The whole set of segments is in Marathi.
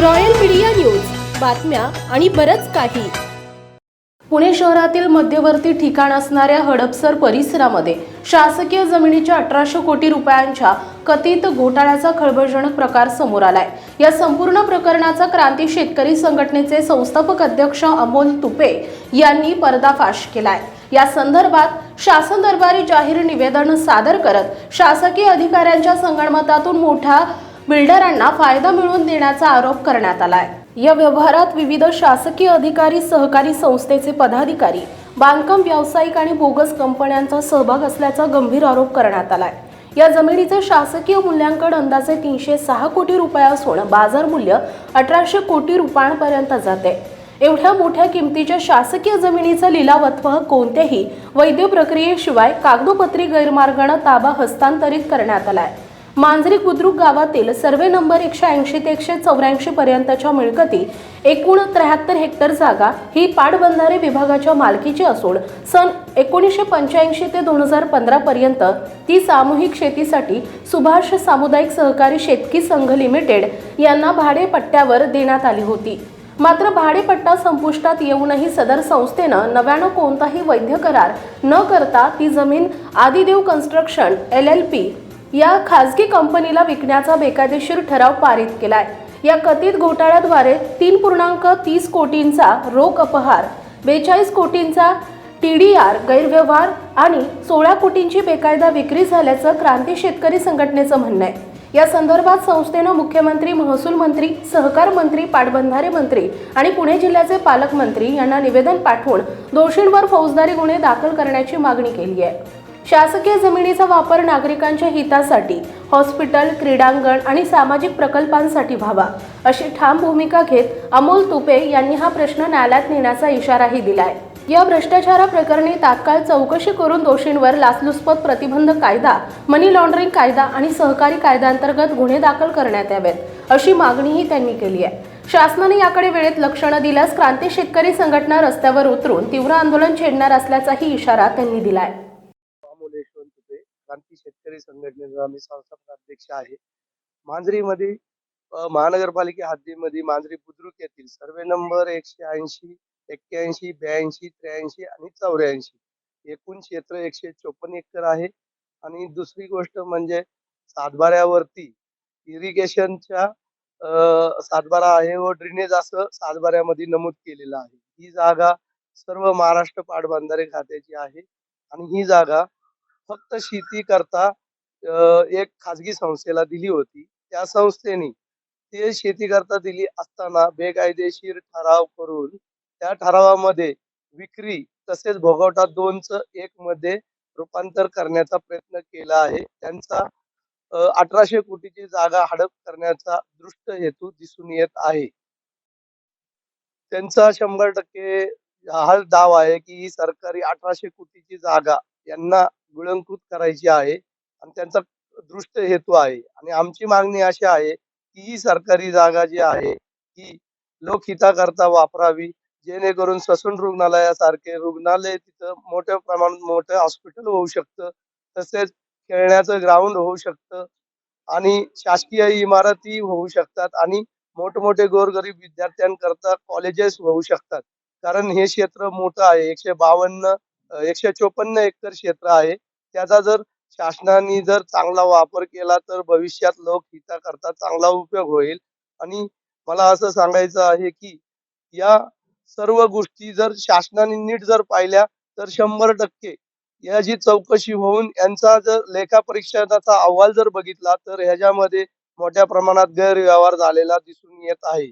Royal media news. बातम्या आणि बरंच काही. पुणे शहरातील मध्यवर्ती ठिकाण असणाऱ्या हडपसर परिसरामध्ये शासकीय जमिनीच्या अठराशे कोटी रुपयांच्या कथित घोटाळ्याचा खळबळजनक प्रकार समोर आलाय. या संपूर्ण प्रकरणाचा क्रांती शेतकरी संघटनेचे संस्थापक अध्यक्ष अमोल तुपे यांनी पर्दाफाश केलाय. या संदर्भात शासन दरबारी जाहीर निवेदन सादर करत शासकीय अधिकाऱ्यांच्या संगणमतातून मोठ्या बिल्डरांना फायदा मिळवून देण्याचा आरोप करण्यात आलाय. या व्यवहारात विविध शासकीय अधिकारी सहकारी संस्थेचे पदाधिकारी बांधकाम व्यावसायिक आणि बोगस कंपन्यांचा सहभाग असल्याचा गंभीर आरोप करण्यात आलाय. या जमिनीचे शासकीय मूल्यांकन अंदाजे तीनशे सहा कोटी रुपये असून बाजार मूल्य अठराशे कोटी रुपयांपर्यंत जाते. एवढ्या मोठ्या किमतीच्या शासकीय जमिनीचा लिलावत्व कोणत्याही वैध प्रक्रियेशिवाय कागदोपत्री गैरमार्गाने ताबा हस्तांतरित करण्यात आलाय. मांजरी बुद्रुक गावातील सर्वे नंबर एकशे ऐंशी ते एकशे चौऱ्याऐंशी पर्यंतच्या मिळकती एकूण त्र्याहत्तर हेक्टर जागा ही पाटबंधारे विभागाच्या मालकीची असून सन एकोणीसशे पंच्याऐंशी ते दोन हजार पंधरा पर्यंत ती सामूहिक शेतीसाठी सुभाष सामुदायिक सहकारी शेतकी संघ लिमिटेड यांना भाडेपट्ट्यावर देण्यात आली होती. मात्र भाडेपट्टा संपुष्टात येऊनही सदर संस्थेनं नव्यानं कोणताही वैध करार न करता ती जमीन Adidev construction L L P या खासगी कंपनीला विकण्याचा बेकायदेशीर ठराव पारित केलाय. या कथित घोटाळ्याद्वारे तीन पूर्णांक तीस कोटींचा रोख अपहार बेचाळीस कोटींचा टी डी आर गैरव्यवहार आणि सोळा कोटींची बेकायदा विक्री झाल्याचं क्रांती शेतकरी संघटनेचं म्हणणं आहे. या संदर्भात संस्थेनं मुख्यमंत्री महसूल मंत्री सहकार मंत्री पाटबंधारे मंत्री आणि पुणे जिल्ह्याचे पालकमंत्री यांना निवेदन पाठवून दोषींवर फौजदारी गुन्हे दाखल करण्याची मागणी केली आहे. शासकीय जमिनीचा वापर नागरिकांच्या हितासाठी हॉस्पिटल क्रीडांगण आणि सामाजिक प्रकल्पांसाठी व्हावा अशी ठाम भूमिका घेत अमोल तुपे यांनी हा प्रश्न न्यायालयात नेण्याचा इशाराही दिलाय. या भ्रष्टाचाराप्रकरणी तात्काळ चौकशी करून दोषींवर लाचलुचपत प्रतिबंध कायदा मनी लॉन्ड्रिंग कायदा आणि सहकारी कायद्यांतर्गत गुन्हे दाखल करण्यात यावेत अशी मागणीही त्यांनी केली आहे. शासनाने याकडे वेळेत लक्ष न दिल्यास क्रांती शेतकरी संघटना रस्त्यावर उतरून तीव्र आंदोलन छेडणार असल्याचाही इशारा त्यांनी दिलाय अमोल यशवंत तुपे क्रांती शेतकरी संघटनेचा मी संस्थापक अध्यक्ष आहे. मांजरीमध्ये महानगरपालिका महानगरपालिके हद्दीमध्ये मांजरी बुद्रुक येथील सर्वे नंबर एकशे ऐंशी एक्क्याऐंशी ब्याऐंशी त्र्याऐंशी आणि चौऱ्याऐंशी. एकूण क्षेत्र एकशे चोपन्न एकर आहे. आणि दुसरी गोष्ट म्हणजे सातबाऱ्यावरती इरिगेशनच्या सातबारा आहे व ड्रेनेज असं सातबाऱ्यामध्ये नमूद केलेलं आहे. ही जागा सर्व महाराष्ट्र पाटबंधारे खात्याची आहे. आणि ही जागा फक्त शेती करता एक खाजगी संस्थेला दिली होती. त्या संस्थेने ते शेती करता दिली असताना बेकायदेशीर ठराव करून त्या ठरावामध्ये विक्री तसेच भोगवटा दोनच एक मध्ये रूपांतर करण्याचा प्रयत्न केला आहे. त्यांचा अठराशे कोटीची जागा हडप करण्याचा दृष्ट हेतू दिसून येत आहे. त्यांचा शंभर टक्के हा दावा आहे की ही सरकारी अठराशे कोटीची जागा यांना गुळंकृत करायची आहे आणि त्यांचा दृष्ट हेतू आहे. आणि आमची मागणी अशी आहे की ही सरकारी जागा जी आहे ही लोकहिताकरता वापरावी जेणेकरून ससून रुग्णालयासारखे रुग्णालय तिथं मोठ्या प्रमाणात मोठं हॉस्पिटल होऊ शकतं तसेच खेळण्याचं ग्राउंड होऊ शकतं आणि शासकीय इमारती होऊ शकतात आणि मोठमोठे गोरगरीब विद्यार्थ्यांकरता कॉलेजेस होऊ शकतात. कारण हे क्षेत्र मोठं आहे एकशे बावन्न एकशे चोपन्न एकर क्षेत्र आहे. त्याचा जर शासनाने जर चांगला वापर केला तर भविष्यात लोक हिताकरता चांगला उपयोग होईल. आणि मला असं सांगायचं आहे की या सर्व गोष्टी जर शासनाने नीट जर पाहिल्या तर शंभर टक्के याची चौकशी होऊन यांचा जर लेखा परीक्षणाचा अहवाल जर बघितला तर ह्याच्यामध्ये मोठ्या प्रमाणात गैरव्यवहार झालेला दिसून येत आहे.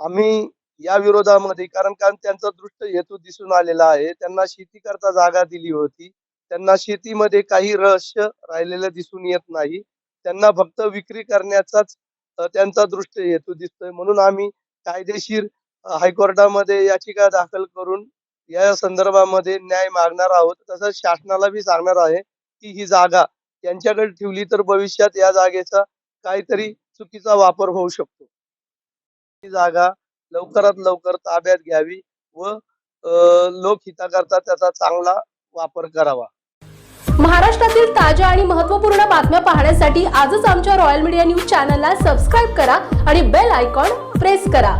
आम्ही या विरोधामध्ये कारण कारण त्यांचा दृष्ट हेतू दिसून आलेला आहे. त्यांना शेती करता जागा दिली होती. त्यांना शेतीमध्ये काही रहस्य राहिलेलं दिसून येत नाही. त्यांना फक्त विक्री करण्याचाच त्यांचा दृष्ट हेतू दिसतोय. म्हणून आम्ही कायदेशीर हायकोर्टामध्ये याचिका दाखल करून या संदर्भामध्ये न्याय मागणार आहोत. तसंच शासनाला बी सांगणार आहे की ही जागा त्यांच्याकडे ठेवली तर भविष्यात या जागेचा काहीतरी चुकीचा वापर होऊ शकतो. ही जागा लवकरात लवकर ताब्यात घ्यावी व लोकहिताकरता त्याचा चांगला वापर करावा. महाराष्ट्रातील ताज्या आणि महत्त्वपूर्ण बातम्या पाहण्यासाठी आजच आमच्या रॉयल मीडिया न्यूज चॅनलला सबस्क्राईब करा आणि बेल आयकॉन प्रेस करा.